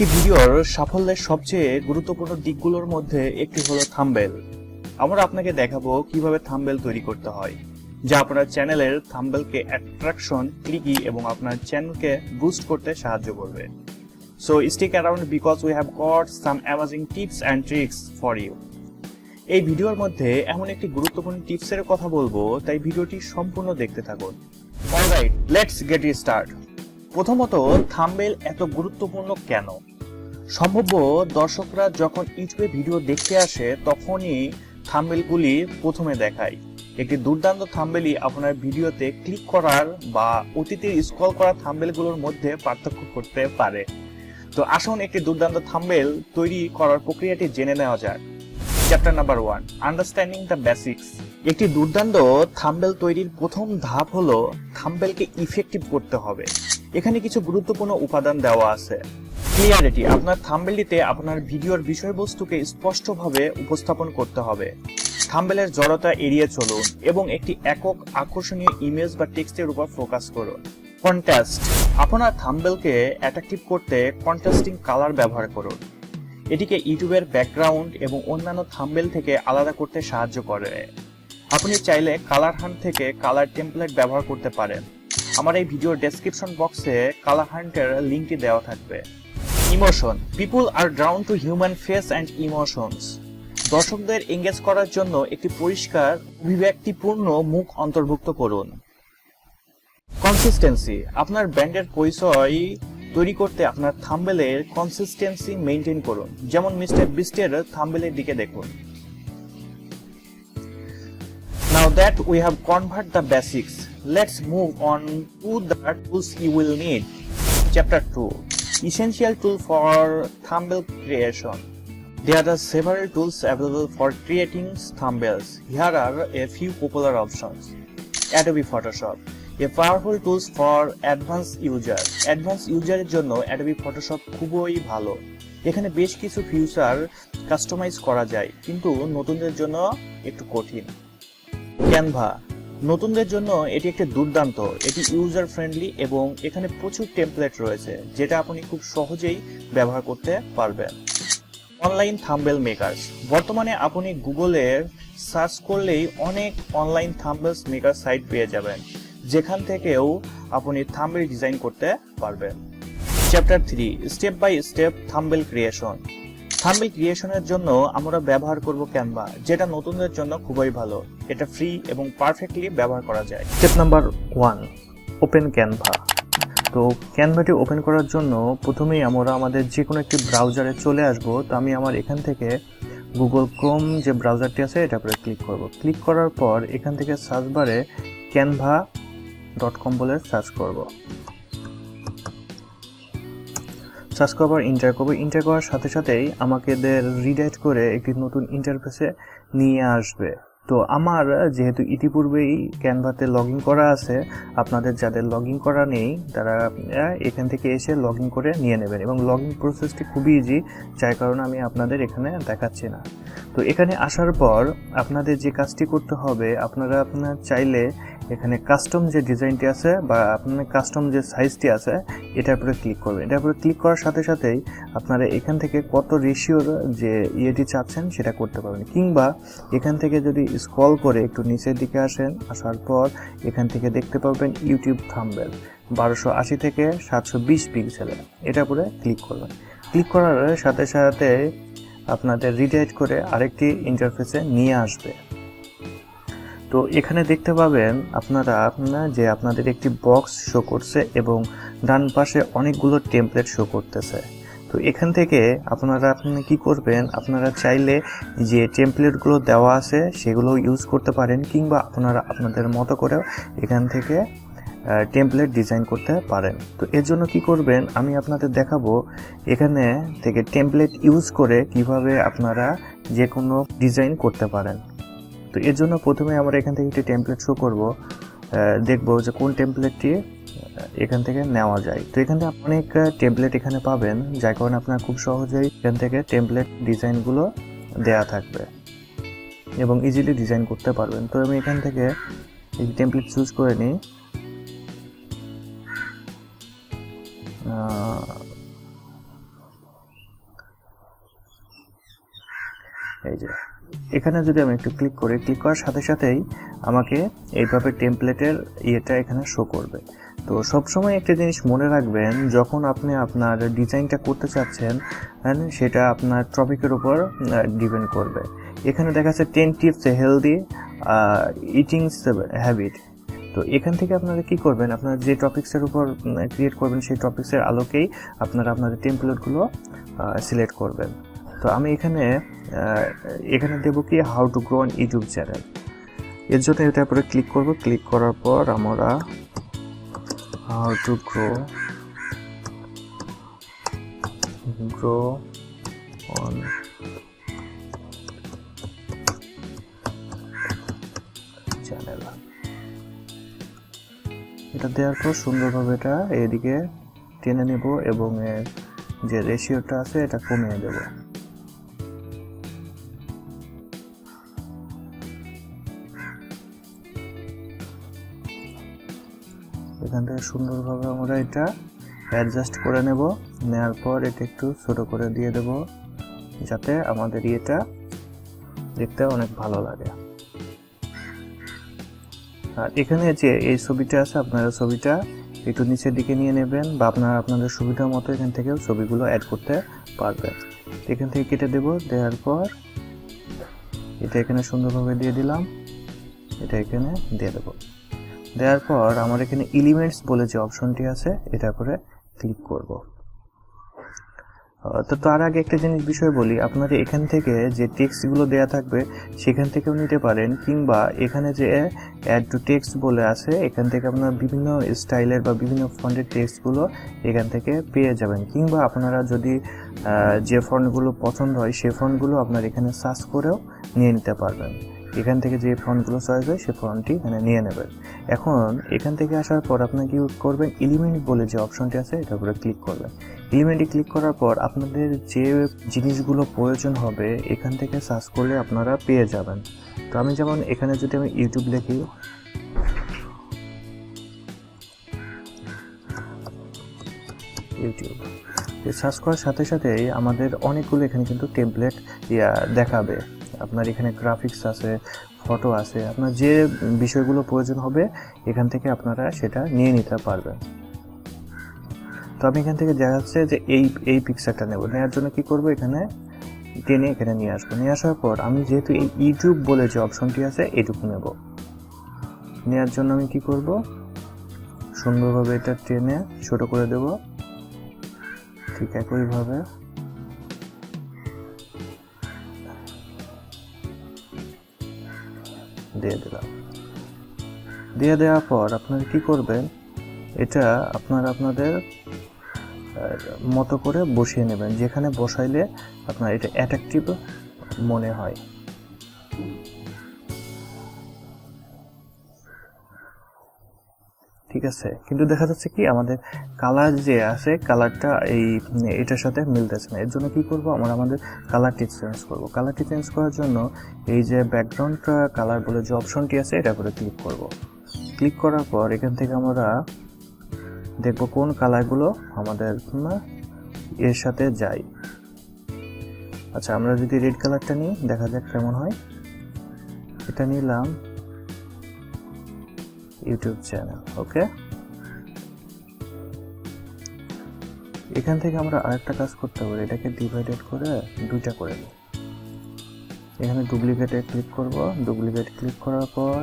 একটি ভিডিওর সাফল্যের সবচেয়ে গুরুত্বপূর্ণ দিকগুলোর মধ্যে একটি হলো থাম্বেল। আমরা আপনাকে দেখাবো কীভাবে থাম্বেল তৈরি করতে হয়, যা আপনার চ্যানেলের থাম্বেলকে অ্যাট্রাকশন, ক্লিকি এবং আপনার চ্যানেলকে বুস্ট করতে সাহায্য করবে। So stick around because we have got some amazing tips and tricks for you এই ভিডিওর মধ্যে এমন একটি গুরুত্বপূর্ণ টিপসের কথা বলব, তাই ভিডিওটি সম্পূর্ণ দেখতে থাকুন। Alright let's get it start প্রথমত, থাম্বেল এত গুরুত্বপূর্ণ কেন? সম্ভব দর্শকরা যখন ইউটিউবে ভিডিও দেখতে আসে, তখনই থাম্বেলগুলি প্রথমে দেখায়। একটি দুর্দান্ত থাম্বেলই আপনার ভিডিওতে ক্লিক করার বা অতীতে স্ক্রল করা থাম্বেলগুলোর মধ্যে পার্থক্য করতে পারে। তো আসুন একটি দুর্দান্ত থাম্বেল তৈরি করার প্রক্রিয়াটি জেনে নেওয়া যাক। Chapter number one understanding the basics একটি দুর্দান্ত থাম্বেল তৈরির প্রথম ধাপ হলো থাম্বেলকে ইফেক্টিভ করতে হবে। এখানে কিছু গুরুত্বপূর্ণ উপাদান দেওয়া আছে। ক্লিয়ারিটি আপনার থাম্বেলটিতে আপনার ভিডিওর বিষয়বস্তুকে স্পষ্টভাবে উপস্থাপন করতে হবে। থাম্বেলের জড়তা এড়িয়ে চলুন এবং একটি একক আকর্ষণীয় ইমেজ বা টেক্সটের উপর ফোকাস করুন। কন্ট্রাস্ট আপনার থাম্বেলকে অ্যাট্রাকটিভ করতে কন্ট্রাস্টিং কালার ব্যবহার করুন। এটিকে ইউটিউবের ব্যাকগ্রাউন্ড এবং অন্যান্য থাম্বেল থেকে আলাদা করতে সাহায্য করে। আপনি চাইলে কালার হান্ট থেকে কালার টেমপ্লেট ব্যবহার করতে পারেন। আমার এই ভিডিওর ডেসক্রিপশন বক্সে কালার হান্টের লিঙ্কটি দেওয়া থাকবে। Emotion people are drawn to human face and emotions. দর্শকদের এঙ্গেজ করার জন্য একটি পরিষ্কার অভিব্যক্তিপূর্ণ মুখ অন্তর্ভুক্ত করুন। কনসিস্টেন্সি আপনার ব্র্যান্ডের পরিচয় তৈরি করতে আপনার থাম্বেলের কনসিস্টেন্সি মেনটেন করুন। যেমন মিস্টার বিস্টের থাম্বেলের দিকে দেখুন। Now that we have covered the basics, let's move on to the tools you will need. Chapter 2 Essential tool for thumbnail creation. There are several tools available for creating thumbnails. Here are a few popular options. Adobe Photoshop. A powerful tools for advanced user. Advanced এর জন্য Adobe Photoshop খুবই ভালো এখানে বেশ কিছু future customise করা যায় কিন্তু নতুনদের জন্য একটু কঠিন ক্যানভা নতুনদের জন্য এটি একটি দুর্দান্ত, এটি ইউজার ফ্রেন্ডলি এবং এখানে প্রচুর টেমপ্লেট রয়েছে, যেটা আপনি খুব সহজেই ব্যবহার করতে পারবেন। অনলাইন থাম্বেল মেকার্স বর্তমানে আপনি গুগলের সার্চ করলেই অনেক অনলাইন থাম্বেলস মেকার সাইট পেয়ে যাবেন, যেখান থেকেও আপনি থাম্বেল ডিজাইন করতে পারবেন। Chapter three step by step thumbnail creation thumbnail ক্রিয়েশনের জন্য আমরা ব্যবহার করব ক্যানভা যেটা নতুনদের জন্য খুবই ভালো। এটা ফ্রি এবং পারফেক্টলি ব্যবহার করা যায়। Step number one open Canva তো ক্যানভাটি ওপেন করার জন্য প্রথমেই আমরা আমাদের যে কোনো একটি ব্রাউজারে চলে আসব। তো আমি আমার এখান থেকে গুগল ক্রোম যে ব্রাউজারটি আছে এটা উপরে ক্লিক করব। ক্লিক করার পর এখান থেকে সার্চ বারে ক্যানভা ডট কম বলে সার্চ করব। সার্চ ইন্টার করব ইন্টার করার সাথে সাথেই আমাকে এদের রিডাইট করে একটি নতুন ইন্টারফেসে নিয়ে আসবে। তো আমার যেহেতু ইতিপূর্বেই ক্যানভাতে লগ করা আছে, আপনাদের যাদের লগ করা নেই, তারা এখান থেকে এসে লগ করে নিয়ে নেবেন এবং লগ প্রসেসটি খুবই ইজি যার কারণে আমি আপনাদের এখানে দেখাচ্ছি না। তো এখানে আসার পর আপনাদের যে কাজটি করতে হবে, আপনারা, আপনার চাইলে এখানে কাস্টম যে ডিজাইনটি আছে বা আপনার কাস্টম যে সাইজটি আছে, এটার উপরে ক্লিক করবেন। এটার উপরে ক্লিক করার সাথে সাথেই আপনারা এখান থেকে কত রেশিওর যে ইয়েটি চাচ্ছেন সেটা করতে পারবেন। কিংবা এখান থেকে যদি স্ক্রল করে একটু নিচের দিকে আসেন, আসার পর এখান থেকে দেখতে পাবেন ইউটিউব থাম্বেল বারোশো আশি থেকে সাতশো বিশ পিক্সেলে এটার উপরে ক্লিক করবেন। ক্লিক করার সাথে সাথে আপনাদের রিডাইট করে আরেকটি ইন্টারফেসে নিয়ে আসবে। তো এখানে দেখতে পাবেন আপনারা আপনারা যে আপনাদের একটি বক্স শো করছে এবং ডান পাশে অনেকগুলো টেমপ্লেট শো করতেছে। তো এখান থেকে আপনারা আপনি কি করবেন? আপনারা চাইলে যে টেমপ্লেটগুলো দেওয়া আছে সেগুলো ইউজ করতে পারেন কিংবা আপনারা আপনাদের মতো করেও এখান থেকে টেমপ্লেট ডিজাইন করতে পারেন। তো এর জন্য কি করবেন? আমি আপনাদের দেখাবো এখানে থেকে টেমপ্লেট ইউজ করে কীভাবে আপনারা যে কোনো ডিজাইন করতে পারেন। তো এর জন্য প্রথমে আমরা এখান থেকে একটি টেমপ্লেট শো করব। দেখব যে কোন টেমপ্লেটটি এখান থেকে নেওয়া যায়। তো এখান থেকে অনেক টেমপ্লেট এখানে পাবেন, যার কারণে আপনার খুব সহজেই এখান থেকে টেমপ্লেট ডিজাইনগুলো দেয়া থাকবে এবং ইজিলি ডিজাইন করতে পারবেন। তো আমি এখান থেকে এই টেমপ্লেট চুজ করে নিই। এখানে যদি আমি একটু ক্লিক করি ক্লিক করার সাথে সাথেই আমাকে এইভাবে টেমপ্লেটের ইয়েটা এখানে শো করবে। তো সবসময় একটা জিনিস মনে রাখবেন, যখন আপনি আপনার ডিজাইনটা করতে চাচ্ছেন সেটা আপনার টপিকের উপর ডিপেন্ড করবে। এখানে দেখা যাচ্ছে ten tips a healthy eating habit তো এখান থেকে আপনারা কি করবেন? আপনারা যে টপিক্সের উপর ক্রিয়েট করবেন, সেই টপিক্সের আলোকেই আপনারা আপনাদের টেমপ্লেটগুলো সিলেক্ট করবেন। তো আমি এখানে এখানে দেবো কি how to grow on YouTube channel এর জন্য এটার উপরে ক্লিক করব। ক্লিক করার পর আমরা how to grow grow on channel এটা দেওয়ার পর সুন্দরভাবে এটা এদিকে টেনে নেব এবং যে রেশিওটা আছে, এটা কমিয়ে দেব। এখান থেকে সুন্দরভাবে আমরা এটা অ্যাডজাস্ট করে নেব। নেওয়ার পর এটা একটু ছোটো করে দিয়ে দেব, যাতে আমাদের ইয়েটা দেখতে অনেক ভালো লাগে। আর এখানে যে এই ছবিটা আছে, আপনারা ছবিটা একটু নিচের দিকে নিয়ে নেবেন বা আপনারা আপনাদের সুবিধা মতো এখান থেকেও ছবিগুলো অ্যাড করতে পারবেন। এখান থেকে কেটে দেব, দেওয়ার পর এটা এখানে সুন্দরভাবে দিয়ে দিলাম। এটা এখানে দিয়ে দেবো। দেওয়ার পর আমার এখানে এলিমেন্টস বলে যে অপশনটি আছে, এটা করে ক্লিক করব। তো তার আগে একটা জিনিস বিষয় বলি আপনাদের এখান থেকে যে টেক্সটগুলো দেয়া থাকবে, সেখান থেকেও নিতে পারেন, কিংবা এখানে যে অ্যাড টু টেক্সট বলে আছে, এখান থেকে আপনার বিভিন্ন স্টাইলের বা বিভিন্ন ফন্টের টেক্সটগুলো এখান থেকে পেয়ে যাবেন। কিংবা আপনারা যদি যে ফন্টগুলো পছন্দ হয়, সে ফন্টগুলো আপনার এখানে সার্চ করেও নিয়ে নিতে পারবেন। এখান থেকে যে ফন্টগুলো চয়েস হয় সেই ফন্টটি এখানে নিয়ে নেবেন এখন এখান থেকে আসার পর আপনি কি করবেন? এলিমেন্ট বলে যে অপশনটি আছে এটার উপরে ক্লিক করবেন। এলিমেন্টে ক্লিক করার পর আপনাদের যে জিনিসগুলো প্রয়োজন হবে, এখান থেকে সার্চ করলে আপনারা পেয়ে যাবেন। তো আমি যেমন এখানে যদি আমি ইউটিউব লিখি ইউটিউব সার্চ করার সাথে সাথেই আমাদের অনেকগুলো এখানে কিন্তু টেমপ্লেট দেখাবে। আপনার এখানে গ্রাফিক্স আছে ফটো আছে, আপনার যে বিষয়গুলো প্রয়োজন হবে, এখান থেকে আপনারা সেটা নিয়ে নিতে পারবেন। তো আমি এখান থেকে দেখা যাচ্ছে যে এই এই পিকচারটা নেব। নেওয়ার জন্য কি করব? এখানে টেনে এখানে নিয়ে আসব। নিয়ে আসার পর আমি যেহেতু এই ইউটিউব বলে যে অপশনটি আছে, এটুকু নেব। নেওয়ার জন্য আমি কি করব? সুন্দরভাবে এটা টেনে ছোট করে দেব। ঠিক একইভাবে। দিয়ে দিলাম। দিয়ে দেওয়ার পর আপনারা কি করবেন, এটা আপনারা আপনাদের মতো করে বসিয়ে নেবেন। যেখানে বসাইলে আপনার এটা অ্যাট্রাকটিভ মনে হয়। ঠিক আছে? কিন্তু দেখা যাচ্ছে কি, আমাদের কালার যে আছে কালারটা এই, এটার সাথে মিলতেছে না। এর জন্য কি করব? আমরা আমাদের কালারটি চেঞ্জ করব। কালারটি চেঞ্জ করার জন্য এই যে ব্যাকগ্রাউন্ড কালার বলে যে অপশনটি আছে, এটা করে ক্লিক করব। ক্লিক করার পর এখান থেকে আমরা দেখব কোন কালারগুলো আমাদের এর সাথে যায়। আচ্ছা আমরা যদি রেড কালারটা নিই, দেখা যাক কেমন হয়। এটা নিলাম। ইউটিউব চ্যানেল ওকে এখান থেকে আমরা আরেকটা কাজ করতে পারি, এটাকে ডিভাইডেড করে দুইটা করে দিই এখানে ডুপ্লিকেটে ক্লিক করব। ডুপ্লিকেট ক্লিক করার পর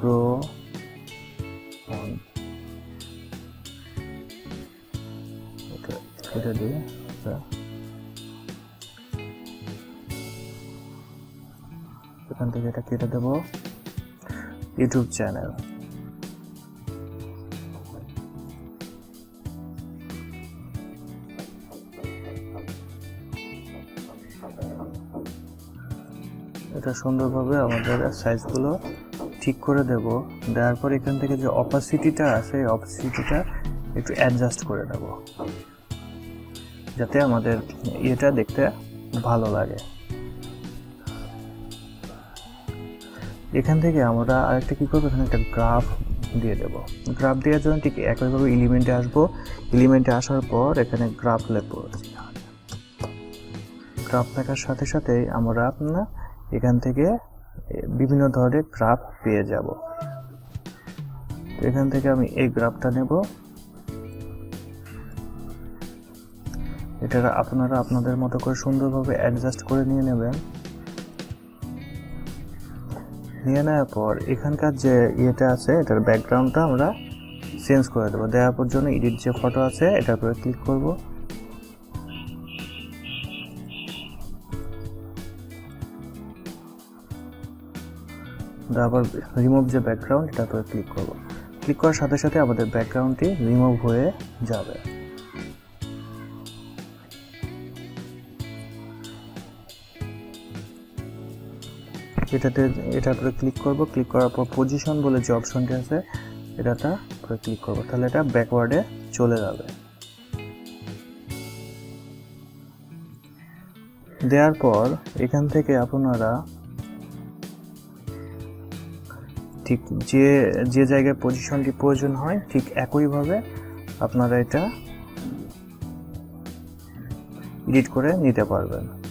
গ্রো অন এটা আচ্ছা। এখান থেকে এটা কেটে দেবো। YouTube channel. এটা সুন্দরভাবে আমাদের সাইজগুলো ঠিক করে দেব। দেওয়ার পর এখান থেকে যে অপাসিটিটা আছে, এই অপাসিটিটা একটু অ্যাডজাস্ট করে দেব যাতে আমাদের ইয়েটা দেখতে ভালো লাগে। এখান থেকে আমরা আরেকটা কী করব? এখানে একটা গ্রাফ দিয়ে দেবো। গ্রাফ দেওয়ার জন্য ঠিক একইভাবে এলিমেন্টে আসব। এলিমেন্টে আসার পর এখানে গ্রাফ লিখব। গ্রাফ থাকার সাথে সাথেই আমরা আপনার এখান থেকে বিভিন্ন ধরনের গ্রাফ পেয়ে যাব। এখান থেকে আমি এই গ্রাফটা নেব। এটা আপনারা আপনাদের মতো করে সুন্দরভাবে অ্যাডজাস্ট করে নিয়ে নেবেন। নিয়ে নেওয়ার পর এখানকার যে ইয়েটা আছে, এটার ব্যাকগ্রাউন্ডটা আমরা চেঞ্জ করে দেবো। দেওয়ার পর জন্য এডিট যে ফটো আছে এটার উপরে ক্লিক করব। তারপর রিমুভ যে ব্যাকগ্রাউন্ড এটার উপরে ক্লিক করব। ক্লিক করার সাথে সাথে আমাদের ব্যাকগ্রাউন্ডটি রিমুভ হয়ে যাবে। এটাতে এটার উপরে ক্লিক করব। ক্লিক করার পর পজিশন বলে যে অপশনটি আছে এটাটা উপরে ক্লিক করব। তাহলে এটা ব্যাকওয়ার্ডে চলে যাবে। দেওয়ার পর এখান থেকে আপনারা ঠিক যে যে জায়গায় পজিশনটি প্রয়োজন হয়, ঠিক একইভাবে আপনারা এটা এডিট করে নিতে পারবেন।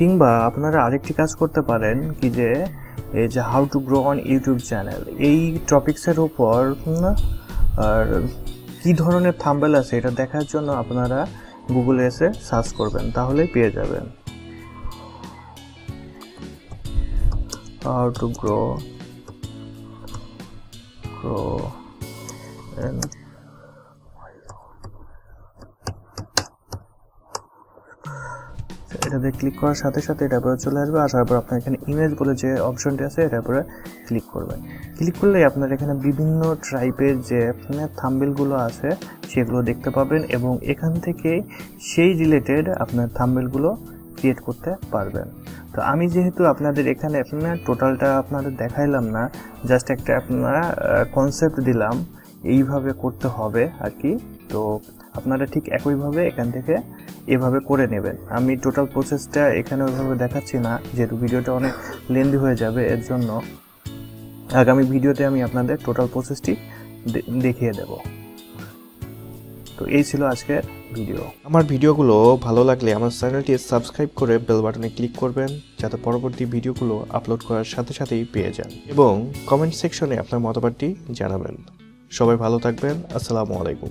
কিংবা আপনারা আরেকটি কাজ করতে পারেন কি যে, এই যে how to grow on YouTube channel এই টপিক্সের উপর আর কী ধরনের থাম্বেল আছে এটা দেখার জন্য আপনারা গুগলে এসে সার্চ করবেন, তাহলেই পেয়ে যাবেন। how to গ্রো grow এটাতে ক্লিক করার সাথে সাথে এটা পরে চলে আসবে। আসার পর আপনার এখানে ইমেজ বলে যে অপশনটি আছে এটার পরে ক্লিক করবেন ক্লিক করলে আপনার এখানে বিভিন্ন টাইপের যে থাম্বেলগুলো আছে, সেগুলো দেখতে পাবেন এবং এখান থেকে সেই রিলেটেড আপনার থাম্বেলগুলো ক্রিয়েট করতে পারবেন। তো আমি যেহেতু আপনাদের এখানে আপনার টোটালটা আপনাদের দেখাইলাম না জাস্ট একটা আপনার কনসেপ্ট দিলাম, এইভাবে করতে হবে আর কি। তো আপনারা ঠিক একইভাবে এখান থেকে এভাবে করে নেবেন। আমি টোটাল প্রসেসটা এখানে ওইভাবে দেখাচ্ছি না, যেহেতু ভিডিওটা অনেক লেন্দি হয়ে যাবে, এর জন্য আগামী ভিডিওতে আমি আপনাদের টোটাল প্রসেসটি দেখিয়ে দেব। তো এই ছিল আজকের ভিডিও। আমার ভিডিওগুলো ভালো লাগলে আমার চ্যানেলটি সাবস্ক্রাইব করে বেল বাটনে ক্লিক করবেন, যাতে পরবর্তী ভিডিওগুলো আপলোড করার সাথে সাথেই পেয়ে যান। এবং কমেন্ট সেকশনে আপনার মতামতটি জানাবেন। সবাই ভালো থাকবেন, আসসালামু আলাইকুম।